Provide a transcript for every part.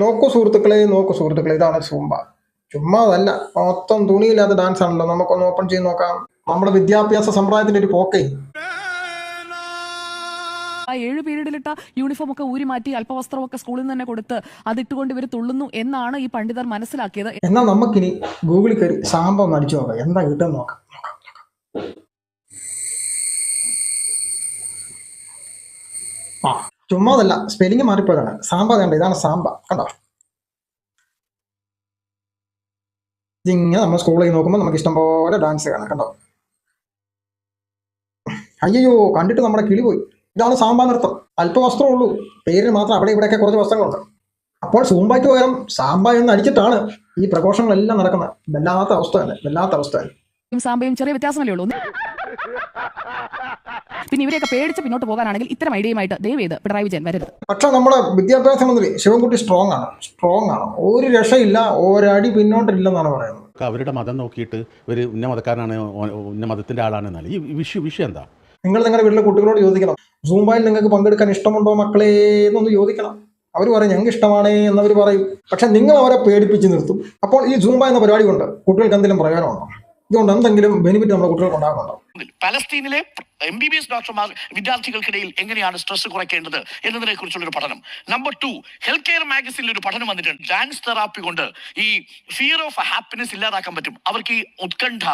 നോക്കൂ സുഹൃത്തുക്കളെ നോക്കൂ സുഹൃത്തുക്കളെ ഇതാണ് സൂമ്പ ചുമ്മാ അതല്ല മൊത്തം തുണിയില്ലാത്ത ഡാൻസ് ആണല്ലോ. നമുക്കൊന്ന് ഓപ്പൺ ചെയ്ത് നോക്കാം. നമ്മുടെ വിദ്യാഭ്യാസ സമ്പ്രദായത്തിന്റെ ഒരു പോക്കേ. ആ ഏഴ് പീരീഡിലിട്ട യൂണിഫോം ഒക്കെ ഊരി മാറ്റി അല്പവസ്ത്രമൊക്കെ സ്കൂളിൽ നിന്ന് തന്നെ കൊടുത്ത് അതിട്ടുകൊണ്ട് ഇവർ തുള്ളുന്നു എന്നാണ് ഈ പണ്ഡിതർ മനസ്സിലാക്കിയത്. എന്നാൽ നമുക്കിനി ഗൂഗിളിൽ കയറി സാമ്പ ഒന്ന് അടിച്ചു നോക്കാം. എന്താ കിട്ടുമെന്ന് നോക്കാം. നോക്കാം, നോക്കാം. അതല്ല സ്പെല്ലിംഗ് മാറിപ്പോയതാണ്. സാമ്പ കണ്ട? ഇതാണ് സാമ്പ കണ്ടോ? ഇതിങ്ങനെ നമ്മൾ സ്കൂളിൽ നോക്കുമ്പോൾ നമുക്ക് ഇഷ്ടം പോലെ ഡാൻസ് കാണാം. കണ്ടോ? അയ്യോ കണ്ടിട്ട് നമ്മുടെ കിളി പോയി. ഇതാണ് സാമ്പാ നൃത്തം. അല്പ വസ്ത്രമേ ഉള്ളൂ. പേരിന് മാത്രം അവിടെ ഇവിടെയൊക്കെ കുറച്ച് വസ്ത്രങ്ങളുണ്ട്. അപ്പോൾ സൂമ്പായ്ക്ക് പകരം സാമ്പ എന്ന് അടിച്ചിട്ടാണ് ഈ പ്രഘോഷങ്ങളെല്ലാം നടക്കുന്നത്. വല്ലാത്ത അവസ്ഥ തന്നെ വല്ലാത്ത അവസ്ഥ തന്നെ. സാമ്പയും ചെറിയ വ്യത്യാസമല്ലേ ഉള്ളൂ? പിന്നെ ഇവരെയൊക്കെ പേടിച്ച് പിന്നോട്ട് പോകാനാണെങ്കിൽ ഇത്തരം ഐഡിയയുമായിട്ട് ദയവ് ചെയ്ത് പിണറായി വിജയൻ വരരുത്. പക്ഷേ നമ്മുടെ വിദ്യാഭ്യാസ മന്ത്രി ശിവൻകുട്ടി സ്ട്രോങ് ആണ്. സ്ട്രോങ് ആണ്. ഒരു രക്ഷയില്ല ഒരടി പിന്നോട്ടില്ലെന്നാണ് പറയുന്നത്. അവരുടെ മതം നോക്കിയിട്ട് ഒരു ഉന്ന മതക്കാരനാണ് ഉന്ന ആളാണെന്നല്ല ഈ വിഷു വിഷയം എന്താ? നിങ്ങൾ നിങ്ങളുടെ വീട്ടിലെ കുട്ടികളോട് ചോദിക്കണം സൂമ്പായിൽ നിങ്ങൾക്ക് പങ്കെടുക്കാൻ ഇഷ്ടമുണ്ടോ മക്കളെ എന്നൊന്ന് ചോദിക്കണം അവർ പറയും ഞങ്ങൾക്ക് ഇഷ്ടമാണ് എന്നവർ പറയും. പക്ഷെ നിങ്ങൾ അവരെ പേടിപ്പിച്ച് നിർത്തും. അപ്പോൾ ഈ സൂമ്പ എന്ന പരിപാടി കൊണ്ട് കുട്ടികൾക്ക് എന്തെങ്കിലും പ്രയോജനമുണ്ടോ? ഇതുകൊണ്ട് എന്തെങ്കിലും ബെനിഫിറ്റ് നമ്മുടെ കുട്ടികൾക്ക് ഉണ്ടാകുന്നുണ്ടോ? പലസ്തീനിലെ എം ബി ബി എസ് ഡോക്ടർമാർ വിദ്യാർത്ഥികൾക്കിടയിൽ എങ്ങനെയാണ് സ്ട്രെസ് കുറയ്ക്കേണ്ടത് എന്നതിനെ കുറിച്ചുള്ള ഒരു പഠനം. നമ്പർ ടു ഹെൽത്ത് കെയർ മാഗസിനിൽ ഒരു പഠനം വന്നിട്ടുണ്ട്. ഡാൻസ് തെറാപ്പി കൊണ്ട് ഈ ഫിയർ ഓഫ് ഹാപ്പിനെസ് ഇല്ലാതാക്കാൻ പറ്റും. അവർക്ക് ഈ ഉത്കണ്ഠ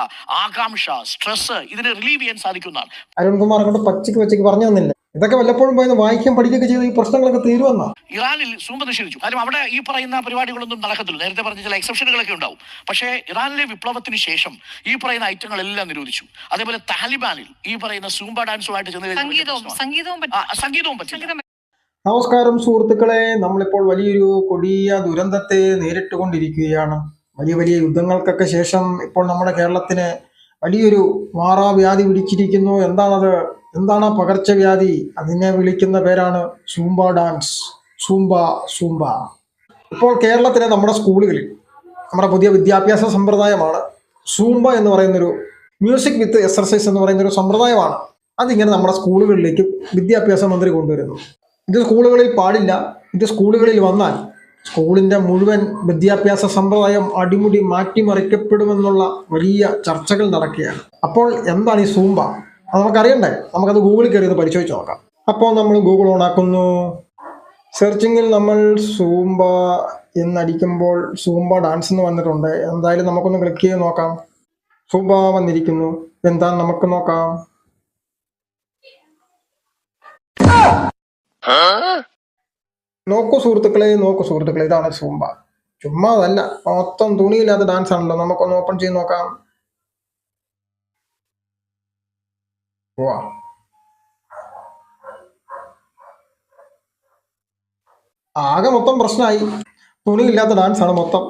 ആകാംക്ഷ സ്ട്രെസ് ഇതിനെ റിലീവ് ചെയ്യാൻ സാധിക്കുന്നതാണ് അരുൺകുമാർ കൊണ്ട് പച്ചക്ക് പച്ചയ്ക്ക് പറഞ്ഞു തന്നില്ല? ഇതൊക്കെ വല്ലപ്പോഴും പോയി വായിക്കാൻ പഠിക്കുകയൊക്കെ ചെയ്ത് ഈ പ്രശ്നങ്ങളൊക്കെ തീരുവെന്നാ ഇറാനിൽ സൂമ്പ നിഷേധിച്ചു. കാര്യം അവിടെ ഈ പറയുന്ന പരിപാടികളൊന്നും നടക്കത്തില്ല. നേരത്തെ പറഞ്ഞ ചില എക്സെപ്ഷനുകളൊക്കെ ഉണ്ടാവും. പക്ഷേ ഇറാനിലെ വിപ്ലവത്തിന് ശേഷം ഈ പറയുന്ന ഐറ്റങ്ങളെല്ലാം നിരോധിച്ചു. അതേപോലെ താലിബാനിൽ ഈ പറയുന്ന സൂമ്പ ഡാൻസുമായിട്ട് ചെന്ന് സംഗീതവും സംഗീതവും സംഗീതവും പറ്റില്ല. നമസ്കാരം സുഹൃത്തുക്കളെ. നമ്മളിപ്പോൾ വലിയൊരു കൊടിയ ദുരന്തത്തെ നേരിട്ടുകൊണ്ടിരിക്കുകയാണ്. വലിയ വലിയ യുദ്ധങ്ങൾക്കൊക്കെ ശേഷം ഇപ്പോൾ നമ്മുടെ കേരളത്തിന് വലിയൊരു മാറാവ്യാധി പിടിച്ചിരിക്കുന്നു. എന്താണത്? എന്താണ് പകർച്ചവ്യാധി? അതിനെ വിളിക്കുന്ന പേരാണ് സൂംബ ഡാൻസ്. Zumba Zumba. ഇപ്പോൾ കേരളത്തിലെ നമ്മുടെ സ്കൂളുകളിൽ നമ്മുടെ പുതിയ വിദ്യാഭ്യാസ സമ്പ്രദായമാണ് സൂംബ എന്ന് പറയുന്നൊരു മ്യൂസിക് വിത്ത് എക്സർസൈസ് എന്ന് പറയുന്നൊരു സമ്പ്രദായമാണ്. അതിങ്ങനെ നമ്മുടെ സ്കൂളുകളിലേക്ക് വിദ്യാഭ്യാസ മന്ത്രി കൊണ്ടുവരുന്നു. ഇത് സ്കൂളുകളിൽ പാടില്ല. ഇത് സ്കൂളുകളിൽ വന്നാൽ സ്കൂളിന്റെ മുഴുവൻ വിദ്യാഭ്യാസ സമ്പ്രദായം അടിമുടി മാറ്റിമറിക്കപ്പെടുമെന്നുള്ള വലിയ ചർച്ചകൾ നടക്കുകയാണ്. അപ്പോൾ എന്താണ് ഈ സൂംബ? അത് നമുക്കറിയണ്ടേ? നമുക്കത് ഗൂഗിളിൽ കയറി ഒന്ന് പരിശോധിച്ച് നോക്കാം. അപ്പോൾ നമ്മൾ ഗൂഗിൾ ഓൺ ആക്കുന്നു. സെർച്ചിങ്ങിൽ നമ്മൾ സൂംബ എന്നടിക്കുമ്പോൾ സൂംബ ഡാൻസ് എന്ന് വന്നിട്ടുണ്ട്. എന്തായാലും നമുക്കൊന്ന് ക്ലിക്ക് ചെയ്ത് നോക്കാം. സൂംബ വന്നിരിക്കുന്നു. എന്താണ് നമുക്ക് നോക്കാം. നോക്കൂ സുഹൃത്തുക്കളെ നോക്കൂ സുഹൃത്തുക്കളെ. ഇതാണ് സൂംബ ചുമ്മാ അതല്ല. മൊത്തം തുണിയില്ലാത്ത ഡാൻസ് ആണല്ലോ. നമുക്കൊന്ന് ഓപ്പൺ ചെയ്ത് നോക്കാം. വാ ആകെ മൊത്തം പ്രശ്നമായി തുണിയില്ലാത്ത ഡാൻസാണ് മൊത്തം.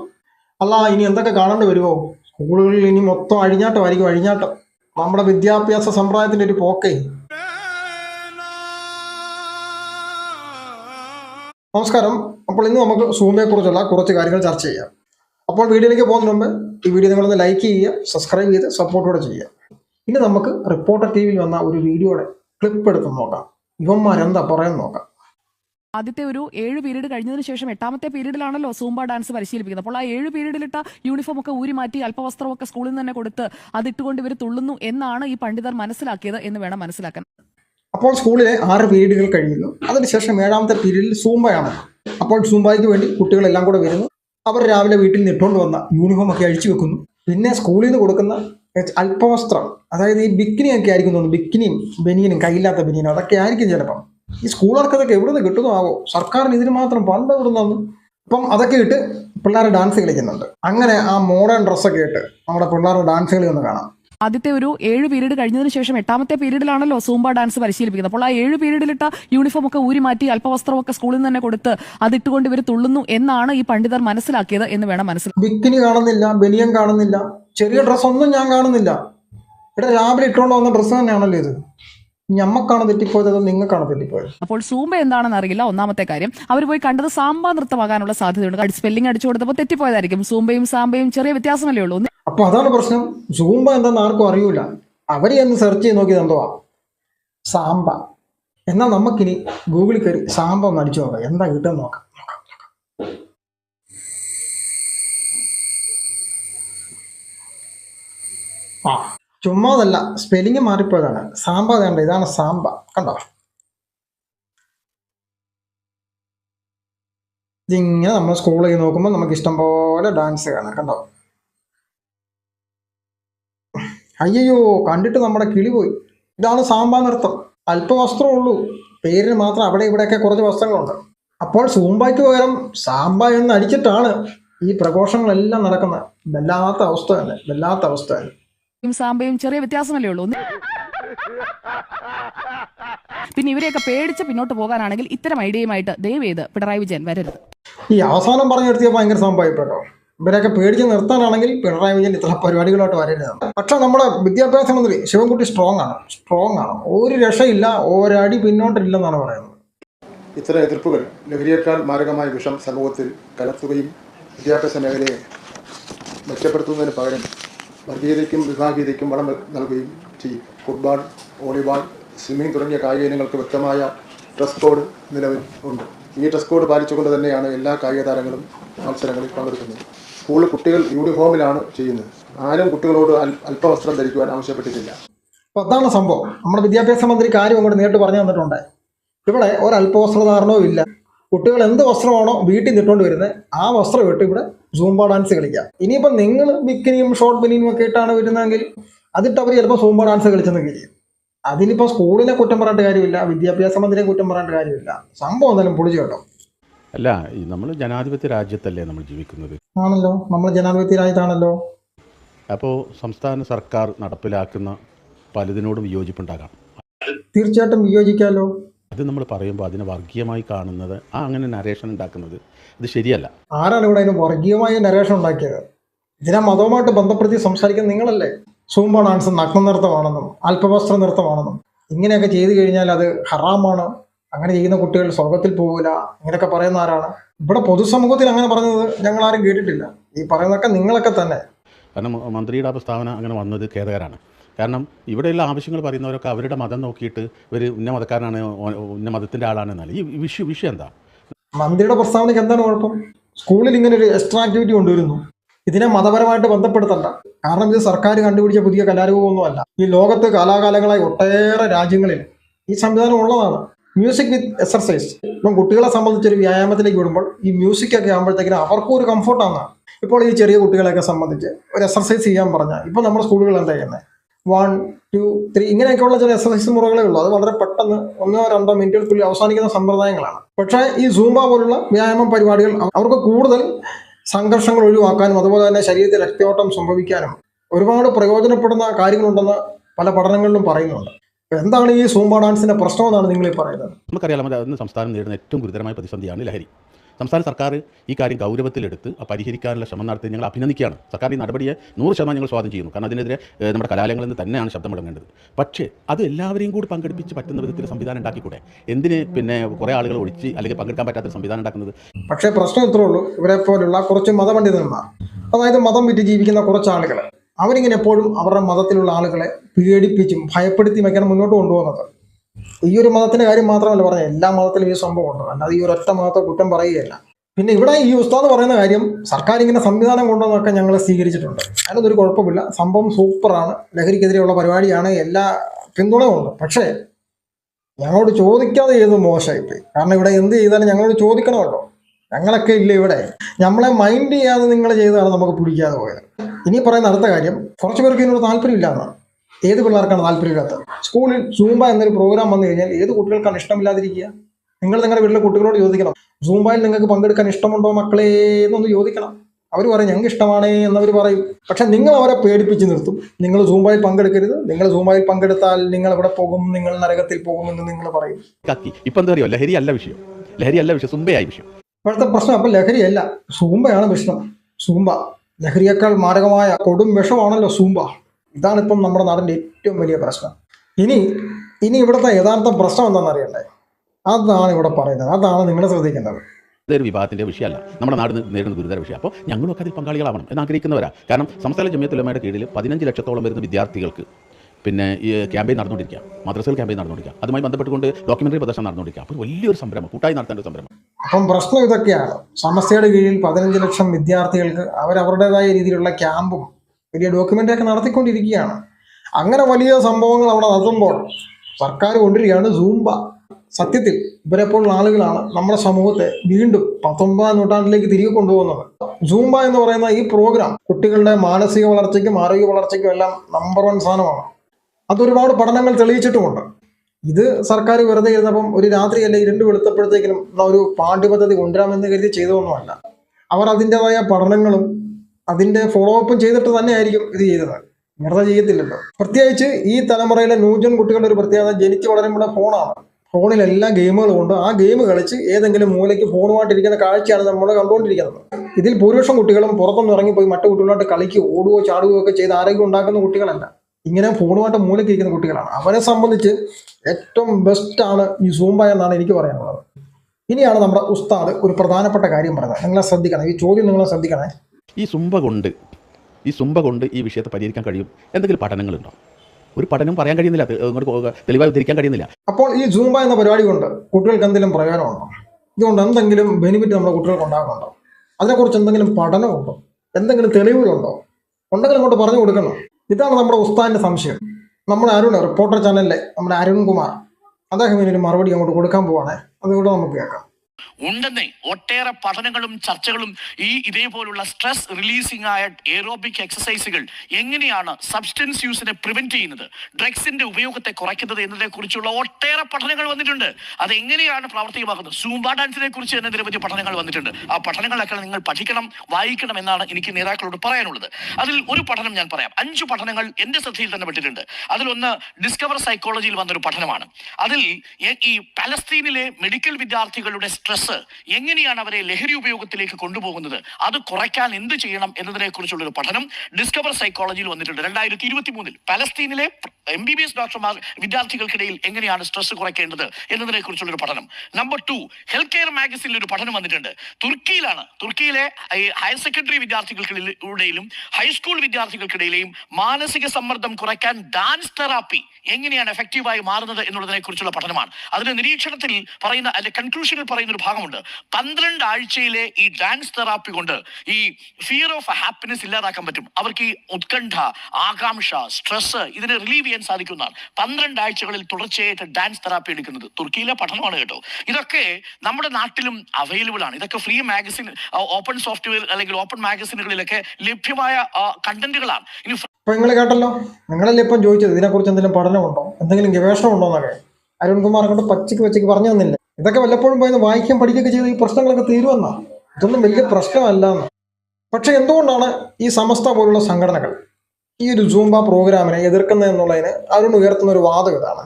അല്ല ഇനി എന്തൊക്കെ കാണേണ്ടി വരുമോ സ്കൂളുകളിൽ ഇനി മൊത്തം അഴിഞ്ഞാട്ടമായിരിക്കും അഴിഞ്ഞാട്ടം. നമ്മുടെ വിദ്യാഭ്യാസ സമ്പ്രദായത്തിന്റെ ഒരു പോക്കേ. നമസ്കാരം. അപ്പോൾ ഇന്ന് നമുക്ക് സൂമിനെക്കുറിച്ചുള്ള കുറച്ച് കാര്യങ്ങൾ ചർച്ച ചെയ്യാം. അപ്പോൾ വീഡിയോയിലേക്ക് പോകുന്നതിന് മുമ്പ് ഈ വീഡിയോ നിങ്ങളൊന്ന് ലൈക്ക് ചെയ്യുക സബ്സ്ക്രൈബ് ചെയ്ത് സപ്പോർട്ടോടെ ചെയ്യുക. ഇനി നമുക്ക് റിപ്പോർട്ടർ ടി വിയിൽ വന്ന ഒരു വീഡിയോയുടെ ക്ലിപ്പ് എടുത്ത് നോക്കാം. ഇവന്മാരെന്താ പറയാൻ നോക്കാം. ആദ്യത്തെ ഒരു ഏഴ് പീരീഡ് കഴിഞ്ഞതിന് ശേഷം എട്ടാമത്തെ പീരീഡിലാണല്ലോ സൂംബ ഡാൻസ് പരിശീലിപ്പിക്കുന്നത്. അപ്പോൾ ആ ഏഴ് പീരീഡിലിട്ട യൂണിഫോം ഒക്കെ ഊരി മാറ്റി അല്പവസ്ത്രമൊക്കെ സ്കൂളിൽ നിന്ന് തന്നെ കൊടുത്ത് അതിട്ടുകൊണ്ട് ഇവർ തുള്ളുന്നു എന്നാണ് ഈ പണ്ഡിതർ മനസ്സിലാക്കിയത് എന്ന് വേണം മനസ്സിലാക്കാൻ. അപ്പോൾ സ്കൂളിലെ ആറ് പീരീഡുകൾ കഴിഞ്ഞു. അതിനുശേഷം ഏഴാമത്തെ പീരീഡിൽ സൂംബയാണ്. അപ്പോൾ സൂംബയ്ക്ക് വേണ്ടി കുട്ടികളെല്ലാം കൂടെ വരുന്നു. അവർ രാവിലെ വീട്ടിൽ നിന്ന് ഇട്ടുകൊണ്ട് വന്ന യൂണിഫോം ഒക്കെ അഴിച്ചു വെക്കുന്നു. പിന്നെ സ്കൂളിൽ നിന്ന് കൊടുക്കുന്ന അല്പവസ്ത്രം. അതായത് ഈ ബിക്കിനി ഒക്കെ ആയിരിക്കും തോന്നുന്നു. ബിക്കിനിയും ബനിയനും കയ്യില്ലാത്ത ബനിയനും അതൊക്കെ ആയിരിക്കും ചിലപ്പം. ഈ സ്കൂളുകാർക്ക് ഇതൊക്കെ എവിടെ നിന്ന് കിട്ടുന്നോ ആവോ? സർക്കാരിന് ഇതിന് മാത്രം പണ്ട് എവിടെ നിന്നു അപ്പം അതൊക്കെ ഇട്ട് പിള്ളേർ ഡാൻസ് കളിക്കുന്നുണ്ട്. അങ്ങനെ ആ മോഡേൺ ഡ്രസ്സൊക്കെ ഇട്ട് നമ്മുടെ പിള്ളേരുടെ ഡാൻസ് കളി ഒന്ന് കാണാം. ആദ്യത്തെ ഒരു ഏഴ് പീരീഡ് കഴിഞ്ഞതിന് ശേഷം എട്ടാമത്തെ പീരീഡിലാണല്ലോ സൂംബ ഡാൻസ് പരിശീലിപ്പിക്കുന്നത്. അപ്പോൾ ആ ഏഴ് പീരീഡിലിട്ട യൂണിഫോം ഒക്കെ ഊരി മാറ്റി അല്പവസ്ത്രമൊക്കെ സ്കൂളിൽ നിന്ന് തന്നെ കൊടുത്ത് അതിട്ടുകൊണ്ട് ഇവർ തുള്ളുന്നു എന്നാണ് ഈ പണ്ഡിതർ മനസ്സിലാക്കിയത് എന്ന് വേണം മനസ്സിലാക്കി ബിക്കിനി കാണുന്നില്ല ബനിയം കാണുന്നില്ല. ചെറിയ ഡ്രസ്സ് ഒന്നും ഞാൻ കാണുന്നില്ല. ഇവിടെ രാവിലെ ഇട്ടുകൊണ്ട് വന്ന ഡ്രസ്സ് തന്നെയാണല്ലോ ഇത്. ഞമ്മക്കാണ് തെറ്റിപ്പോയത് അതോ നിങ്ങൾക്കാണ് തെറ്റിപ്പോയത്? അപ്പോൾ സൂമ്പ എന്താണെന്ന് അറിയില്ല ഒന്നാമത്തെ കാര്യം. അവർ പോയി കണ്ടത് സാമ്പാ നൃത്തമാകാനുള്ള സാധ്യതയുണ്ട്. സ്പെല്ലിംഗ് അടിച്ചു കൊടുത്തപ്പോൾ തെറ്റിപ്പോയതായിരിക്കും. സൂമ്പയും സാമ്പയും ചെറിയ വ്യത്യാസമല്ലേ ഉള്ളൂ. ഒന്ന് അപ്പൊ അതാണ് പ്രശ്നം. സൂമ്പ എന്താണെന്ന് ആർക്കും അറിയൂല. അവർ എന്ന് സെർച്ച് ചെയ്ത് നോക്കിയത് എന്തുവാ? സാമ്പ. എന്നാൽ നമുക്കിനി ഗൂഗിളിൽ കയറി സാമ്പ ഒന്ന് അടിച്ചു നോക്കാം. എന്താ കിട്ടുമെന്ന് നോക്കാം. നോക്കാം നോക്കാം. ആ. ചുമ്മാതല്ല സ്പെല്ലിങ് മാറിപ്പോയതാണ്. സാമ്പ കണ്ട ഇതാണ് സാമ്പ. കണ്ടോ? ഇതിങ്ങനെ നമ്മൾ സ്കൂളിൽ നോക്കുമ്പോൾ നമുക്ക് ഇഷ്ടം പോലെ ഡാൻസ് കാണാം കണ്ടോ? അയ്യോ കണ്ടിട്ട് നമ്മുടെ കിളി പോയി. ഇതാണ് സാമ്പ നൃത്തം. അല്പ വസ്ത്രമേ ഉള്ളൂ. പേരിന് മാത്രം അവിടെ ഇവിടെയൊക്കെ കുറച്ച് വസ്ത്രങ്ങളുണ്ട്. അപ്പോൾ സൂമ്പായ്ക്ക് പകരം സാമ്പ എന്ന് അടിച്ചിട്ടാണ് ഈ പ്രഘോഷങ്ങളെല്ലാം നടക്കുന്നത്. വല്ലാത്ത അവസ്ഥ തന്നെ വല്ലാത്ത അവസ്ഥ തന്നെ. സാമ്പയും ചെറിയ വ്യത്യാസമല്ലേ ഉള്ളൂ? ഒന്ന് പിന്നെ ഇവരെയൊക്കെ പേടിച്ച് പിന്നോട്ട് പോകാനാണെങ്കിൽ ഇത്തരം ഐഡിയയുമായിട്ട് ദയവ് ചെയ്ത് പിണറായി വിജയൻ വരരുത്. ഈ അവസാനം പറഞ്ഞു നിർത്തിയ ഭയങ്കര സംഭവപ്പെട്ടോ ഇവരെയൊക്കെ പേടിച്ച് നിർത്താനാണെങ്കിൽ പിണറായി വിജയൻ ഇത്ര പരിപാടികളായിട്ട് വരരുത്. പക്ഷെ നമ്മുടെ വിദ്യാഭ്യാസ മന്ത്രി ശിവൻകുട്ടി സ്ട്രോങ് ആണ്. സ്ട്രോങ് ആണ്. ഒരു രക്ഷയില്ല ഒരടി പിന്നോട്ടില്ലെന്നാണ് പറയുന്നത്. ഇത്തരം എതിർപ്പുകൾ ലഹരിയേക്കാൾ മാരകമായ വിഷം സമൂഹത്തിൽ കലർത്തുകയും വിദ്യാഭ്യാസ മേഖലയെ മെച്ചപ്പെടുത്തുന്നതിന് പകരം വർഗീയതയ്ക്കും വിഭാഗീയതയ്ക്കും വളം നൽകുകയും ചെയ്യും. ഫുട്ബോൾ വോളിബോൾ സ്വിമ്മിംഗ് തുടങ്ങിയ കായിക ഇനങ്ങൾക്ക് വ്യക്തമായ ഡ്രസ് കോഡ് നിലവിൽ ഉണ്ട്. ഈ ഡ്രസ് കോഡ് പാലിച്ചുകൊണ്ട് തന്നെയാണ് എല്ലാ കായിക താരങ്ങളും മത്സരങ്ങളിൽ പങ്കെടുക്കുന്നത്. സ്കൂളിൽ കുട്ടികൾ യൂണിഫോമിലാണ് ചെയ്യുന്നത്. ആരും കുട്ടികളോട് അല്പവസ്ത്രം ധരിക്കുവാൻ ആവശ്യപ്പെട്ടിട്ടില്ല. അപ്പൊ അതാണ് സംഭവം. നമ്മുടെ വിദ്യാഭ്യാസ മന്ത്രി കാര്യം അങ്ങോട്ട് നേരിട്ട് പറഞ്ഞു തന്നിട്ടുണ്ട്. ഇവിടെ ഒരല്പവസ്ത്രധാരണവും ഇല്ല. കുട്ടികൾ എന്ത് വസ്ത്രമാണോ വീട്ടിൽ നിട്ടുകൊണ്ട് വരുന്നത് ആ വസ്ത്രം ഇട്ട് ഇവിടെ സൂംബ ഡാൻസ് കളിക്കാം. ഇനിയിപ്പോൾ നിങ്ങൾ ബിക്കിനിയും ഷോർട്ട് ബിനിയും ഒക്കെ ഇട്ടാണ് വരുന്നതെങ്കിൽ അതിട്ട് അവർ ചിലപ്പോൾ സൂംബ ഡാൻസ് കളിച്ചെന്ന് കഴിയും അതിനിപ്പോൾ സ്കൂളിനെ കുറ്റം പറയേണ്ട കാര്യമില്ല വിദ്യാഭ്യാസ മന്ത്രിയെ കുറ്റം പറയേണ്ട കാര്യമില്ല. സംഭവം എന്തായാലും പൊളിച്ചു കേട്ടോ. അല്ല നമ്മൾ ജനാധിപത്യ രാജ്യത്തല്ലേ നമ്മൾ ജീവിക്കുന്നത്? ആണല്ലോ നമ്മൾ ജനാധിപത്യ രാജ്യത്താണല്ലോ. അപ്പോൾ സംസ്ഥാന സർക്കാർ നടപ്പിലാക്കുന്ന പലതിനോടും വിയോജിപ്പുണ്ടാകാം. തീർച്ചയായിട്ടും വിയോജിക്കാമല്ലോ അത് നമ്മൾ പറയുമ്പോൾ അതിനെ വർഗീയമായി കാണുന്നത് ആ അങ്ങനെ നരേഷൻ ഉണ്ടാക്കുന്നത്. ഇത് ശരിയല്ല. ആരാണ് ഇവിടെ അതിന് വർഗീയമായ നരേഷൻ ഉണ്ടാക്കിയത്? ഇതിനെ മതവുമായിട്ട് ബന്ധപ്പെടുത്തി സംസാരിക്കുന്ന നിങ്ങളല്ലേ? സൂംബ ഡാൻസ് നഗ്ന നൃത്തമാണെന്നും അല്പവസ്ത്ര നൃത്തമാണെന്നും. ഇങ്ങനെയൊക്കെ ചെയ്തു കഴിഞ്ഞാൽ അത് ഹറാമാണ്. അങ്ങനെ ചെയ്യുന്ന കുട്ടികൾ സ്വർഗത്തിൽ പോകില്ല ഇങ്ങനെയൊക്കെ പറയുന്ന ആരാണ്? ഇവിടെ പൊതുസമൂഹത്തിൽ അങ്ങനെ പറഞ്ഞത് ഞങ്ങൾ ആരും കേട്ടിട്ടില്ല. ഈ പറയുന്നതൊക്കെ നിങ്ങളൊക്കെ തന്നെ. കാരണം മന്ത്രിയുടെ പ്രസ്താവന അങ്ങനെ വന്നത് ഖേദകരാണ്. കാരണം ഇവിടെയുള്ള ആവശ്യങ്ങൾ പറയുന്നവരൊക്കെ അവരുടെ മതം നോക്കിയിട്ട് ഒരു ഉന്ന മതക്കാരനാണ് ഓ- ഉന്ന മതത്തിന്റെ ആളാണെന്നല്ല ഈ വിഷയം വിഷയം എന്താ? മന്ത്രിയുടെ പ്രസ്താവനയ്ക്ക് എന്താണ് കുഴപ്പം? സ്കൂളിൽ ഇങ്ങനെ ഒരു എക്സ്ട്രാ ആക്ടിവിറ്റി കൊണ്ടുവരുന്നു. ഇതിനെ മതപരമായിട്ട് ബന്ധപ്പെടുത്തണ്ട. കാരണം ഇത് സർക്കാർ കണ്ടുപിടിച്ച പുതിയ കലാരൂപമൊന്നുമല്ല. ഈ ലോകത്ത് കാലാകാലങ്ങളായി ഒട്ടേറെ രാജ്യങ്ങളിൽ ഈ സംവിധാനം ഉള്ളതാണ്. മ്യൂസിക് വിത്ത് എക്സർസൈസ് ഇപ്പം കുട്ടികളെ സംബന്ധിച്ചൊരു വ്യായാമത്തിലേക്ക് വിടുമ്പോൾ ഈ മ്യൂസിക് ഒക്കെ ആകുമ്പോഴത്തേക്കിനും അവർക്കും ഒരു കംഫർട്ടാണ് ഇപ്പോൾ ഈ ചെറിയ കുട്ടികളെയൊക്കെ സംബന്ധിച്ച് ഒരു എക്സർസൈസ് ചെയ്യാൻ പറഞ്ഞാൽ ഇപ്പോൾ നമ്മുടെ സ്കൂളുകൾ എന്താ ചെയ്യുന്നത്? വൺ ടു ത്രീ ഇങ്ങനെയൊക്കെയുള്ള ചില എക്സസൈസ് മുറകളേ ഉള്ളൂ. അത് വളരെ പെട്ടെന്ന് ഒന്നോ രണ്ടോ മിനിറ്റുകൾക്കുള്ളിൽ അവസാനിക്കുന്ന സമ്പ്രദായങ്ങളാണ്. പക്ഷേ ഈ സൂംബ പോലുള്ള വ്യായാമ പരിപാടികൾ അവർക്ക് കൂടുതൽ സംഘർഷങ്ങൾ ഒഴിവാക്കാനും അതുപോലെ തന്നെ ശരീരത്തിൽ രക്തയോട്ടം സംഭവിക്കാനും ഒരുപാട് പ്രയോജനപ്പെടുന്ന കാര്യങ്ങളുണ്ടെന്ന് പല പഠനങ്ങളിലും പറയുന്നുണ്ട്. എന്താണ് ഈ സൂംബ ഡാൻസിന്റെ പ്രശ്നം എന്നാണ് നിങ്ങൾ ഈ പറയുന്നത് നമുക്കറിയാം അന്ന് സംസ്ഥാനം നേരിടുന്ന ഏറ്റവും ഗുരുതരമായ പ്രതിസന്ധിയാണ് ലഹരി. സംസ്ഥാന സർക്കാർ ഈ കാര്യം ഗൗരവത്തിലെടുത്ത് പരിഹരിക്കാനുള്ള ശ്രമം നടത്തി ഞങ്ങൾ അഭിനന്ദിക്കുകയാണ്. സർക്കാർ ഈ നടപടിയെ നൂറ് ശതമാനം ഞങ്ങൾ സ്വാഗതം ചെയ്യുന്നു. കാരണം അതിനെതിരെ നമ്മുടെ കലാലയങ്ങളിൽ നിന്ന് തന്നെയാണ് ശബ്ദം മുടങ്ങേണ്ടത് പക്ഷേ അത് എല്ലാവരെയും കൂടി പങ്കെടുപ്പിച്ച് പറ്റുന്ന വിധത്തിൽ സംവിധാനം ഉണ്ടാക്കിക്കൂടെ? എന്തിന് പിന്നെ കുറേ ആളുകൾ ഒഴിച്ച് അല്ലെങ്കിൽ പങ്കെടുക്കാൻ പറ്റാത്ത സംവിധാനം ഉണ്ടാക്കുന്നത്? പക്ഷേ പ്രശ്നം ഇത്രേ ഉള്ളൂ. ഇവരെ പോലുള്ള കുറച്ച് മതപണ്ഡിതന്മാർ അതായത് മതം വിറ്റ് ജീവിക്കുന്ന കുറച്ച് ആളുകൾ അവരിങ്ങനെ എപ്പോഴും അവരുടെ മതത്തിലുള്ള ആളുകളെ പേടിപ്പിച്ചും ഭയപ്പെടുത്തി വയ്ക്കാൻ മുന്നോട്ട് കൊണ്ടുപോകുന്നത്. ഈ ഒരു മതത്തിന്റെ കാര്യം മാത്രമല്ല പറഞ്ഞത്. എല്ലാ മതത്തിലും ഈ സംഭവം ഉണ്ട്. അല്ലാതെ ഈ ഒരൊറ്റ മതത്തെ കുറ്റം പറയുകയല്ല. പിന്നെ ഇവിടെ ഈ ഉസ്താദ് പറയുന്ന കാര്യം സർക്കാർ ഇങ്ങനെ സംവിധാനം കൊണ്ടുവന്നൊക്കെ ഞങ്ങൾ സ്വീകരിച്ചിട്ടുണ്ട്. അതിനൊന്നും ഒരു കുഴപ്പമില്ല. സംഭവം സൂപ്പറാണ്. ലഹരിക്കെതിരെയുള്ള പരിപാടിയാണ്. എല്ലാ പിന്തുണയും ഉണ്ട്. പക്ഷേ ഞങ്ങളോട് ചോദിക്കാതെ ചെയ്തത് മോശമായിപ്പോയി. കാരണം ഇവിടെ എന്ത് ചെയ്താലും ഞങ്ങളോട് ചോദിക്കണമല്ലോ. ഞങ്ങളൊക്കെ ഇല്ല ഇവിടെ? നമ്മളെ മൈൻഡ് ചെയ്യാതെ നിങ്ങൾ ചെയ്തതാണ് നമുക്ക് പിടിക്കാതെ പോയത്. ഇനി പറയുന്ന അടുത്ത കാര്യം കുറച്ച് പേർക്ക് ഇതിനോട് താല്പര്യമില്ലാന്നാണ് ഏത് പിള്ളേർക്കാണ് താല്പര്യമില്ലാത്തത്? സ്കൂളിൽ സൂംബ എന്നൊരു പ്രോഗ്രാം വന്നു കഴിഞ്ഞാൽ ഏത് കുട്ടികൾക്കാണ് ഇഷ്ടമില്ലാതിരിക്കുക? നിങ്ങൾ നിങ്ങളുടെ വീട്ടിലെ കുട്ടികളോട് ചോദിക്കണം. സൂംബയിൽ നിങ്ങൾക്ക് പങ്കെടുക്കാൻ ഇഷ്ടമുണ്ടോ മക്കളെ എന്നൊന്ന് ചോദിക്കണം. അവർ പറയും ഞങ്ങൾക്ക് ഇഷ്ടമാണ് എന്നവർ പറയും. പക്ഷെ നിങ്ങൾ അവരെ പേടിപ്പിച്ച് നിർത്തും. നിങ്ങൾ സൂംബയിൽ പങ്കെടുക്കരുത്. നിങ്ങൾ സൂംബയിൽ പങ്കെടുത്താൽ നിങ്ങൾ എവിടെ പോകും നിങ്ങൾ നരകത്തിൽ പോകുമെന്ന് നിങ്ങൾ പറയും. കത്തി. ഇപ്പം എന്താ ലഹരി അല്ല വിഷയം. ലഹരി അല്ല വിഷയം. സുമ്പയായി വിഷയം. ഇപ്പോഴത്തെ പ്രശ്നം അപ്പം ലഹരിയല്ല സൂമ്പയാണ് പ്രശ്നം. സൂമ്പ ലഹരിയേക്കാൾ മാരകമായ കൊടും വിഷമാണല്ലോ സൂമ്പ ഇതാണ് ഇപ്പം നമ്മുടെ നാടിന്റെ ഏറ്റവും വലിയ പ്രശ്നം. ഇനി ഇനി ഇവിടുത്തെ യഥാർത്ഥ പ്രശ്നം എന്താണെന്ന് അറിയണ്ടേ? അതാണ് ഇവിടെ പറയുന്നത്. അതാണ് നിങ്ങൾ ശ്രദ്ധിക്കേണ്ടത്. ഇതൊരു വിഭാഗത്തിന്റെ വിഷയമല്ല. നമ്മുടെ നാട് നേരിടുന്ന ഗുരുതര വിഷയം. അപ്പോൾ ഞങ്ങളൊക്കെ അതിൽ പങ്കാളികളാവണം എന്ന് ആഗ്രഹിക്കുന്നവരാ. കാരണം സംസ്ഥാന ജമിയത്തുലമയുടെ കീഴിൽ പതിനഞ്ച് ലക്ഷത്തോളം വരുന്ന വിദ്യാർത്ഥികൾക്ക് പിന്നെ ഈ ക്യാമ്പയിൻ നടന്നുകൊണ്ടിരിക്കുക. മദ്രസയിൽ ക്യാമ്പയിൻ നടന്നുകൊണ്ടിരിക്കുക. അതുമായി ബന്ധപ്പെട്ടുകൊണ്ട് ഡോക്യുമെന്ററി പ്രദർശനം നടന്നുകൊണ്ടിരിക്കുക. അപ്പോൾ വലിയൊരു സംരംഭം കൂട്ടായി നടത്തേണ്ട ഒരു സംരംഭം. അപ്പം പ്രശ്നം ഇതൊക്കെയാണ്. സമസ്യയുടെ കീഴിൽ പതിനഞ്ച് ലക്ഷം വിദ്യാർത്ഥികൾക്ക് അവരവരുടേതായ രീതിയിലുള്ള ക്യാമ്പും വലിയ ഡോക്യുമെന്റ് ഒക്കെ നടത്തിക്കൊണ്ടിരിക്കുകയാണ്. അങ്ങനെ വലിയ സംഭവങ്ങൾ അവിടെ നടത്തുമ്പോൾ സർക്കാർ കൊണ്ടിരിക്കുകയാണ് സൂംബ. സത്യത്തിൽ ഇവരെ പോലുള്ള ആളുകളാണ് നമ്മുടെ സമൂഹത്തെ വീണ്ടും പത്തൊമ്പതാം നൂറ്റാണ്ടിലേക്ക് തിരികെ കൊണ്ടുപോകുന്നത്. സൂംബ എന്ന് പറയുന്ന ഈ പ്രോഗ്രാം കുട്ടികളുടെ മാനസിക വളർച്ചയ്ക്കും ആരോഗ്യ വളർച്ചയ്ക്കും എല്ലാം നമ്പർ വൺ സാധനമാണ്. അതൊരുപാട് പഠനങ്ങൾ തെളിയിച്ചിട്ടുമുണ്ട്. ഇത് സർക്കാർ വെറുതെ ഇരുന്നപ്പം ഒരു രാത്രി അല്ലെ ഇരുണ്ട് വെളുത്തപ്പോഴത്തേക്കിനും ഒരു പാഠ്യപദ്ധതി കൊണ്ടുവരാമെന്ന് കരുതി ചെയ്തതൊന്നുമല്ല. അവർ അതിന്റെതായ പഠനങ്ങളും അതിന്റെ ഫോളോ അപ്പും ചെയ്തിട്ട് തന്നെ ആയിരിക്കും ഇത് ചെയ്തത്. വെറുതെ ചെയ്യത്തില്ലല്ലോ. പ്രത്യേകിച്ച് ഈ തലമുറയിലെ ന്യൂജൻ കുട്ടികളുടെ ഒരു പ്രത്യേകത ജനിച്ച് വളരുമ്പോൾ ഫോണാണ് ഫോണിലെല്ലാം ഗെയിമുകളും ഉണ്ട്. ആ ഗെയിം കളിച്ച് ഏതെങ്കിലും മൂലയ്ക്ക് ഫോണുമായിട്ടിരിക്കുന്ന കാഴ്ചയാണ് നമ്മൾ കണ്ടുകൊണ്ടിരിക്കുന്നത്. ഇതിൽ ഭൂരിപക്ഷം കുട്ടികളും പുറത്തൊന്നും ഇറങ്ങിപ്പോയി മറ്റു കുട്ടികളായിട്ട് കളിക്ക് ഓടുകയോ ചാടുകയോ ഒക്കെ ചെയ്ത് ആരോഗ്യം ഉണ്ടാക്കുന്ന കുട്ടികളല്ല. ഇങ്ങനെ ഫോണുമായിട്ട് മൂലയ്ക്ക് ഇരിക്കുന്ന കുട്ടികളാണ്. അവരെ സംബന്ധിച്ച് ഏറ്റവും ബെസ്റ്റാണ് ഈ സൂംബ എന്നാണ് എനിക്ക് പറയാനുള്ളത്. ഇനിയാണ് നമ്മുടെ ഉസ്താദ് ഒരു പ്രധാനപ്പെട്ട കാര്യം പറയുന്നത്. നിങ്ങളെ ശ്രദ്ധിക്കണം. ഈ ചോദ്യം നിങ്ങളെ ശ്രദ്ധിക്കണേ. ഈ സുംബ കൊണ്ട് ഈ സുംബ കൊണ്ട് ഈ വിഷയത്തെ പരിഹരിക്കാൻ കഴിയും? എന്തെങ്കിലും പഠനങ്ങളുണ്ടോ? ഒരു പഠനം പറയാൻ കഴിയുന്നില്ല ഇങ്ങോട്ട് തെളിവായി ഉദ്ധരിക്കാൻ കഴിയുന്നില്ല. അപ്പോൾ ഈ ജൂംബ എന്ന പരിപാടി കൊണ്ട് കുട്ടികൾക്ക് എന്തെങ്കിലും പ്രയോജനമുണ്ടോ? ഇതുകൊണ്ട് എന്തെങ്കിലും ബെനിഫിറ്റ് നമ്മുടെ കുട്ടികൾക്ക് ഉണ്ടാകുന്നുണ്ടോ? അതിനെക്കുറിച്ച് എന്തെങ്കിലും പഠനമുണ്ടോ? എന്തെങ്കിലും തെളിവുകളുണ്ടോ? ഉണ്ടെങ്കിൽ അങ്ങോട്ട് പറഞ്ഞു കൊടുക്കണം. ഇതാണ് നമ്മുടെ ഉസ്താദിന്റെ സംശയം. നമ്മുടെ അരുൺ റിപ്പോർട്ടർ ചാനലിലെ നമ്മുടെ അരുൺകുമാർ. അദ്ദേഹം ഇതിനൊരു മറുപടി അങ്ങോട്ട് കൊടുക്കാൻ പോവാണ്. അതുകൂടെ നമുക്ക് കേൾക്കാം. ഉണ്ടെന്നേ ഒട്ടേറെ പഠനങ്ങളും ചർച്ചകളും ഈ ഇതേപോലുള്ള സ്ട്രെസ് റിലീസിംഗ് ആയ എറോബിക് എക്സസൈസുകൾ എങ്ങനെയാണ് സബ്സ്റ്റൻസ് യൂസിനെ പ്രിവെന്റ് ചെയ്യുന്നത്? ഡ്രഗ്സിന്റെ ഉപയോഗത്തെ കുറയ്ക്കുന്നത് എന്നതിനെ കുറിച്ചുള്ള ഒട്ടേറെ പഠനങ്ങൾ വന്നിട്ടുണ്ട്. അത് എങ്ങനെയാണ് പ്രാവർത്തികമാക്കുന്നത്? സൂംബ ഡാൻസിനെ കുറിച്ച് തന്നെ നിരവധി പഠനങ്ങൾ വന്നിട്ടുണ്ട്. ആ പഠനങ്ങളൊക്കെ നിങ്ങൾ പഠിക്കണം വായിക്കണം എന്നാണ് എനിക്ക് നേതാക്കളോട് പറയാനുള്ളത്. അതിൽ ഒരു പഠനം ഞാൻ പറയാം. അഞ്ച് പഠനങ്ങൾ എന്റെ ശ്രദ്ധയിൽ തന്നെ പെട്ടിട്ടുണ്ട്. അതിലൊന്ന് ഡിസ്കവർ സൈക്കോളജിയിൽ വന്നൊരു പഠനമാണ്. അതിൽ ഈ പലസ്തീനിലെ മെഡിക്കൽ വിദ്യാർത്ഥികളുടെ സ്ട്രെസ് എങ്ങനെയാണ് അവരെ ലഹരി ഉപയോഗത്തിലേക്ക് കൊണ്ടുപോകുന്നത്? അത് കുറയ്ക്കാൻ എന്ത് ചെയ്യണം എന്നതിനെ കുറിച്ചുള്ള ഒരു പഠനം ഡിസ്കവർ സൈക്കോളജിയിൽ വന്നിട്ടുണ്ട്. രണ്ടായിരത്തി ഇരുപത്തി മൂന്നിൽ പലസ്തീനിലെ എം ബി ബി എസ് ഡോക്ടർമാർ വിദ്യാർത്ഥികൾക്കിടയിൽ എങ്ങനെയാണ് സ്ട്രെസ് കുറയ്ക്കേണ്ടത് എന്നതിനെ കുറിച്ചുള്ള ഒരു പഠനം. നമ്പർ ടു ഹെൽത്ത് കെയർ മാഗസിനിൽ ഒരു പഠനം വന്നിട്ടുണ്ട്. തുർക്കിയിലാണ്. തുർക്കിയിലെ ഹയർ സെക്കൻഡറി വിദ്യാർത്ഥികൾക്കിടയിലും ഹൈസ്കൂൾ വിദ്യാർത്ഥികൾക്കിടയിലെയും മാനസിക സമ്മർദ്ദം കുറയ്ക്കാൻ ഡാൻസ് തെറാപ്പി എങ്ങനെയാണ് എഫക്റ്റീവായി മാറുന്നത് എന്നുള്ളതിനെ കുറിച്ചുള്ള പഠനമാണ്. അതിന്റെ നിരീക്ഷണത്തിൽ പറയുന്ന അതിന്റെ കൺക്ലൂഷനിൽ പറയുന്ന ഒരു ഭാഗമുണ്ട്. പന്ത്രണ്ട് ആഴ്ചയിലെ ഈ ഡാൻസ് തെറാപ്പി കൊണ്ട് ഈ ഫിയർ ഓഫ് ഹാപ്പിനെസ് ഇല്ലാതാക്കാൻ പറ്റും. അവർക്ക് ഈ ഉത്കണ്ഠ ആകാംക്ഷ സ്ട്രെസ് ഇതിനെ റിലീവ് ചെയ്യാൻ സാധിക്കുന്നതാണ്. പന്ത്രണ്ട് ആഴ്ചകളിൽ തുടർച്ചയായിട്ട് ഡാൻസ് തെറാപ്പി എടുക്കുന്നത് തുർക്കിയിലെ പഠനമാണ് കേട്ടോ. ഇതൊക്കെ നമ്മുടെ നാട്ടിലും അവൈലബിൾ ആണ്. ഇതൊക്കെ ഫ്രീ മാഗസിൻ ഓപ്പൺ സോഫ്റ്റ്വെയർ അല്ലെങ്കിൽ ഓപ്പൺ മാഗസിനുകളിലൊക്കെ ലഭ്യമായ കണ്ടന്റുകളാണ് ഇനി അപ്പൊ നിങ്ങൾ കേട്ടല്ലോ. നിങ്ങളല്ലേ ഇപ്പം ചോദിച്ചത് ഇതിനെക്കുറിച്ച് എന്തെങ്കിലും പഠനമുണ്ടോ? എന്തെങ്കിലും ഗവേഷണം ഉണ്ടോ എന്നൊക്കെ? അരുൺകുമാർ അങ്ങോട്ട് പച്ചയ്ക്ക് പച്ചയ്ക്ക് പറഞ്ഞു തന്നില്ല? ഇതൊക്കെ വല്ലപ്പോഴും പോയി വായിക്കാൻ പഠിക്കുകയൊക്കെ ചെയ്ത് ഈ പ്രശ്നങ്ങളൊക്കെ തീരുമെന്നാ? ഇതൊന്നും വലിയ പ്രശ്നമല്ല എന്ന് പക്ഷെ എന്തുകൊണ്ടാണ് ഈ സമസ്ത പോലുള്ള സംഘടനകൾ ഈ ഒരു സൂംബ പ്രോഗ്രാമിനെ എതിർക്കുന്നത് എന്നുള്ളതിന് അരുൺ ഉയർത്തുന്ന ഒരു വാദം ഇതാണ്?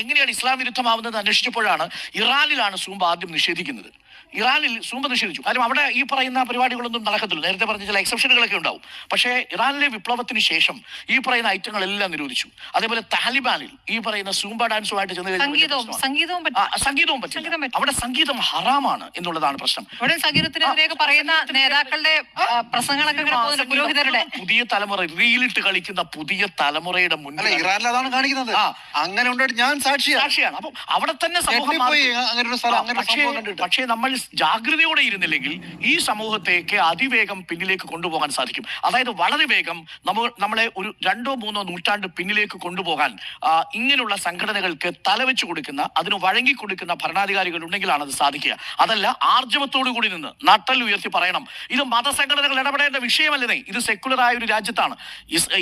എങ്ങനെയാണ് ഇസ്ലാം വിരുദ്ധമാവുന്നത് അന്വേഷിച്ചപ്പോഴാണ് ഇറാനിലാണ് സൂംബ ആദ്യം നിഷേധിക്കുന്നത്. ഇറാനിൽ സൂംബ നിഷേധിച്ചു കാര്യം അവിടെ ഈ പറയുന്ന പരിപാടികളൊന്നും നടക്കത്തില്ല. നേരത്തെ പറഞ്ഞ ചില എക്സെപ്ഷനുകളൊക്കെ ഉണ്ടാവും. പക്ഷേ ഇറാനിലെ വിപ്ലവത്തിന് ശേഷം ഈ പറയുന്ന ഐറ്റങ്ങളെല്ലാം നിരോധിച്ചു. അതേപോലെ താലിബാനിൽ ഈ പറയുന്ന സൂമ്പ ഡാൻസുമായിട്ട് ചെന്ന് സംഗീതവും സംഗീതവും പറ്റില്ല. അവിടെ സംഗീതം ഹറാമാണ് എന്നുള്ളതാണ് പ്രശ്നം. പറയുന്ന നേതാക്കളുടെ പ്രസംഗങ്ങളൊക്കെ പുരോഹിതരുടെ. പുതിയ തലമുറ റീലിട്ട് കളിക്കുന്ന പുതിയ തലമുറയുടെ മുന്നിൽ ഇറാനിൽ അതാണ് കാണിക്കുന്നത്. അങ്ങനെ ഉണ്ടായിട്ട് ഞാൻ സാക്ഷിയാണ്. സാക്ഷിയാണ്. അപ്പം അവിടെ തന്നെ സമൂഹം പക്ഷേ നമ്മൾ ജാഗ്രതയോടെ ഇരുന്നില്ലെങ്കിൽ ഈ സമൂഹത്തേക്ക് അതിവേഗം പിന്നിലേക്ക് കൊണ്ടുപോകാൻ സാധിക്കും. അതായത് വളരെ വേഗം നമ്മൾ നമ്മളെ ഒരു രണ്ടോ മൂന്നോ നൂറ്റാണ്ട് പിന്നിലേക്ക് കൊണ്ടുപോകാൻ ഇങ്ങനെയുള്ള സംഘടനകൾക്ക് തലവെച്ചു കൊടുക്കുന്ന അതിന് വഴങ്ങി കൊടുക്കുന്ന ഭരണാധികാരികൾ ഉണ്ടെങ്കിലാണ് അത് സാധിക്കുക. അതല്ല ആർജവത്തോടു കൂടി നിന്ന് നട്ടൽ ഉയർത്തി പറയണം. ഇത് മതസംഘടനകൾ ഇടപെടേണ്ട വിഷയമല്ലേ ഇത്? സെക്കുലറായ ഒരു രാജ്യത്താണ്.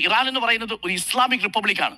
ഇറാൻ എന്ന് പറയുന്നത് ഒരു ഇസ്ലാമിക് റിപ്പബ്ലിക്കാണ്.